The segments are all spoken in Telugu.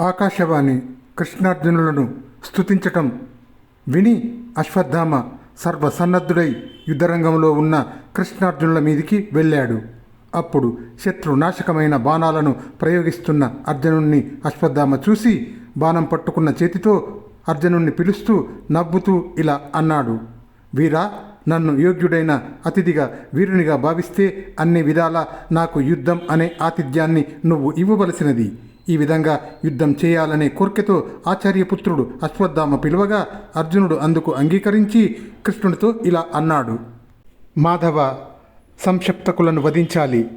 ఆకాశవాణి కృష్ణార్జునులను స్తుతించటం విని అశ్వత్థామ సర్వసన్నద్ధుడై యుద్ధరంగంలో ఉన్న కృష్ణార్జునుల మీదికి వెళ్ళాడు. అప్పుడు శత్రు నాశకమైన బాణాలను ప్రయోగిస్తున్న అర్జునుణ్ణి అశ్వత్థామ చూసి బాణం పట్టుకున్న చేతితో అర్జునుణ్ణి పిలుస్తూ నవ్వుతూ ఇలా అన్నాడు. వీరా నన్ను యోగ్యుడైన అతిథిగా వీరునిగా భావిస్తే అన్ని విధాలా నాకు యుద్ధం అనే ఆతిథ్యాన్ని నువ్వు ఇవ్వవలసినది. ఈ విధంగా యుద్ధం చేయాలనే కోరికతో ఆచార్యపుత్రుడు అశ్వత్థామ పిలువగా అర్జునుడు అందుకు అంగీకరించి కృష్ణుడితో ఇలా అన్నాడు. మాధవ సంక్షప్తకులను వధించాలి.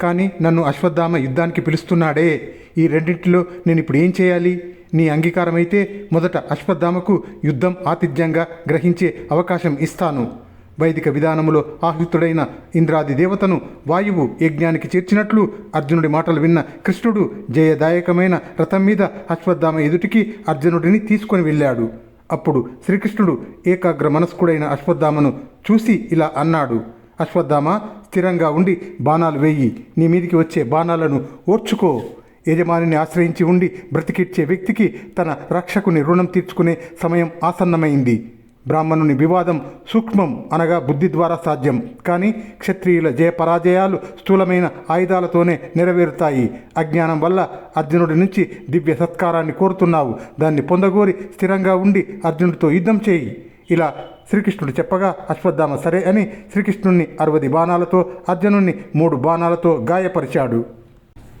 కానీ నన్ను అశ్వత్థామ యుద్ధానికి పిలుస్తున్నాడే. ఈ రెండింటిలో నేను ఇప్పుడు ఏం చేయాలి? నీ అంగీకారమైతే మొదట అశ్వత్థామకు యుద్ధం ఆతిథ్యంగా గ్రహించే అవకాశం ఇస్తాను. వైదిక విధానములో ఆహుతుడైన ఇంద్రాది దేవతను వాయువు యజ్ఞానికి చేర్చినట్లు అర్జునుడి మాటలు విన్న కృష్ణుడు జయదాయకమైన రథం మీద అశ్వత్థామ ఎదుటికి అర్జునుడిని తీసుకొని వెళ్ళాడు. అప్పుడు శ్రీకృష్ణుడు ఏకాగ్ర మనస్కుడైన అశ్వత్థామను చూసి ఇలా అన్నాడు. అశ్వత్థామ స్థిరంగా ఉండి బాణాలు వేయి. నీ మీదికి వచ్చే బాణాలను ఓర్చుకో. యజమానిని ఆశ్రయించి ఉండి బ్రతికిచ్చే వ్యక్తికి తన రక్షకుని రుణం తీర్చుకునే సమయం ఆసన్నమైంది. బ్రాహ్మణుని వివాదం సూక్ష్మం అనగా బుద్ధి ద్వారా సాధ్యం. కానీ క్షత్రియుల జయ పరాజయాలు స్థూలమైన ఆయుధాలతోనే నెరవేరుతాయి. అజ్ఞానం వల్ల అర్జునుడి నుంచి దివ్య సత్కారాన్ని కోరుతున్నావు. దాన్ని పొందగోరి స్థిరంగా ఉండి అర్జునుడితో యుద్ధం చేయి. ఇలా శ్రీకృష్ణుడు చెప్పగా అశ్వత్థామ సరే అని శ్రీకృష్ణుణ్ణి అరవది బాణాలతో అర్జునుణ్ణి మూడు బాణాలతో గాయపరిచాడు.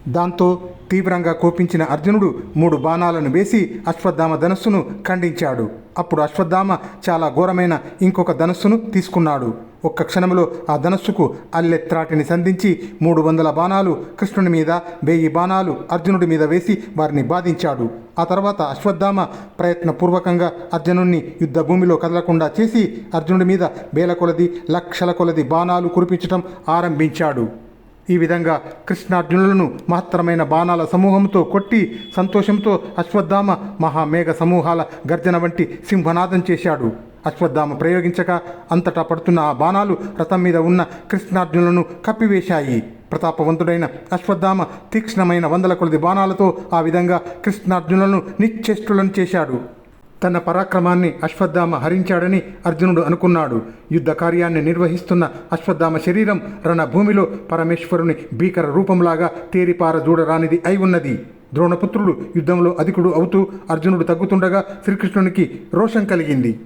దాంతో తీవ్రంగా కోపించిన అర్జునుడు మూడు బాణాలను వేసి అశ్వత్థామ ధనస్సును ఖండించాడు. అప్పుడు అశ్వత్థామ చాలా ఘోరమైన ఇంకొక ధనస్సును తీసుకున్నాడు. ఒక్క క్షణంలో ఆ ధనస్సుకు అల్లెత్రాటిని సంధించి మూడు వందల బాణాలు కృష్ణుని మీద వెయ్యి బాణాలు అర్జునుడి మీద వేసి వారిని బాధించాడు. ఆ తర్వాత అశ్వత్థామ ప్రయత్నపూర్వకంగా అర్జునుణ్ణి యుద్ధ భూమిలో కదలకుండా చేసి అర్జునుడి మీద వేల కొలది లక్షల కొలది బాణాలు కురిపించటం ఆరంభించాడు. ఈ విధంగా కృష్ణార్జునులను మహత్తరమైన బాణాల సమూహంతో కొట్టి సంతోషంతో అశ్వత్థామ మహామేఘ సమూహాల గర్జన వంటి సింహనాదం చేశాడు. అశ్వత్థామ ప్రయోగించక అంతటా పడుతున్న ఆ బాణాలు రథం మీద ఉన్న కృష్ణార్జునులను కప్పివేశాయి. ప్రతాపవంతుడైన అశ్వత్థామ తీక్ష్ణమైన వందల కొలది బాణాలతో ఆ విధంగా కృష్ణార్జునులను నిశ్చేష్టులను చేశాడు. తన పరాక్రమాన్ని అశ్వత్థామ హరించాడని అర్జునుడు అనుకున్నాడు. యుద్ధ కార్యాన్ని నిర్వహిస్తున్న అశ్వత్థామ శరీరం రణభూమిలో పరమేశ్వరుని భీకర రూపంలాగా తేరిపార చూడరానిది అయి ఉన్నది. ద్రోణపుత్రుడు యుద్ధంలో అధికుడు అవుతూ అర్జునుడు తగ్గుతుండగా శ్రీకృష్ణునికి రోషం కలిగింది.